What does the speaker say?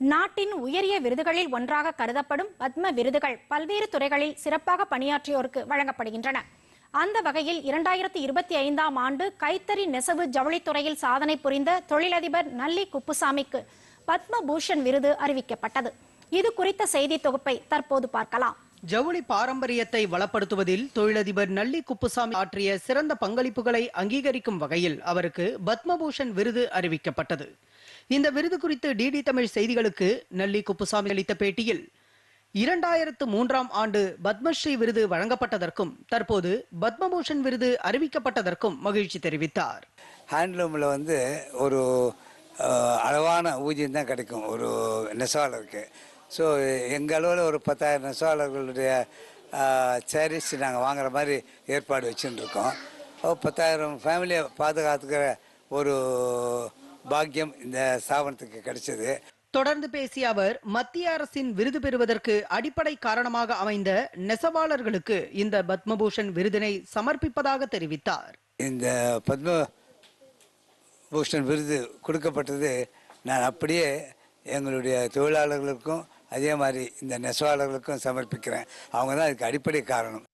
நாட்டின் உயரிய விருதுகளில் ஒன்றாக கருதப்படும் பத்ம விருதுகள் பல்வேறு துறைகளில் சிறப்பாக பணியாற்றியோருக்கு வழங்கப்படுகின்றன. அந்த வகையில் இரண்டாயிரத்தி இருபத்தி ஐந்தாம் ஆண்டு கைத்தறி நெசவு ஜவுளித்துறையில் சாதனை புரிந்த தொழிலதிபர் நல்லி குப்புசாமிக்கு பத்ம பூஷன் விருது அறிவிக்கப்பட்டது. இது குறித்த செய்தி தொகுப்பை தற்போது பார்க்கலாம். ஜவுளி பாரம்பரியத்தை வளப்படுத்துவதில் தொழிலதிபர் நல்லி குப்புசாமி ஆற்றிய சிறந்த பங்களிப்புகளை அங்கீகரிக்கும் வகையில் அவருக்கு பத்மபூஷன் விருது அறிவிக்கப்பட்டது. இந்த விருது குறித்து டிடி தமிழ் செய்திகளுக்கு நல்லி குப்புசாமி அளித்த பேட்டியில் இரண்டாயிரத்து மூன்றாம் ஆண்டு பத்மஸ்ரீ விருது வழங்கப்பட்டதற்கும் தற்போது பத்மபூஷன் விருது அறிவிக்கப்பட்டதற்கும் மகிழ்ச்சி தெரிவித்தார். ஹேண்ட்லூமில் வந்து ஒரு அஹ், அளவான ஊதியம் தான் கிடைக்கும். ஒரு நெசவாளருக்கு. ஸோ எங்கள் அளவில் ஒரு பத்தாயிரம் நெசவாளர்களுடைய சாரீஸ் நாங்கள் வாங்குற மாதிரி ஏற்பாடு வச்சுட்டு இருக்கோம் ஒரு பத்தாயிரம் ஃபேமிலியை பாதுகாத்துக்கிற ஒரு பாக்கியம் இந்த ஸ்தாபனத்துக்கு கிடைச்சது. தொடர்ந்து பேசிய அவர் மத்திய அரசின் விருது பெறுவதற்கு அடிப்படை காரணமாக அமைந்த நெசவாளர்களுக்கு இந்த பத்மபூஷன் விருதினை சமர்ப்பிப்பதாக தெரிவித்தார். இந்த பத்ம பூஷன் விருது கொடுக்கப்பட்டது நான் அப்படியே எங்களுடைய தொழிலாளர்களுக்கும் அதே மாதிரி இந்த நெசவாளர்களுக்கும் சமர்ப்பிக்கிறேன். அவங்க தான் அதுக்கு அடிப்படை காரணம்.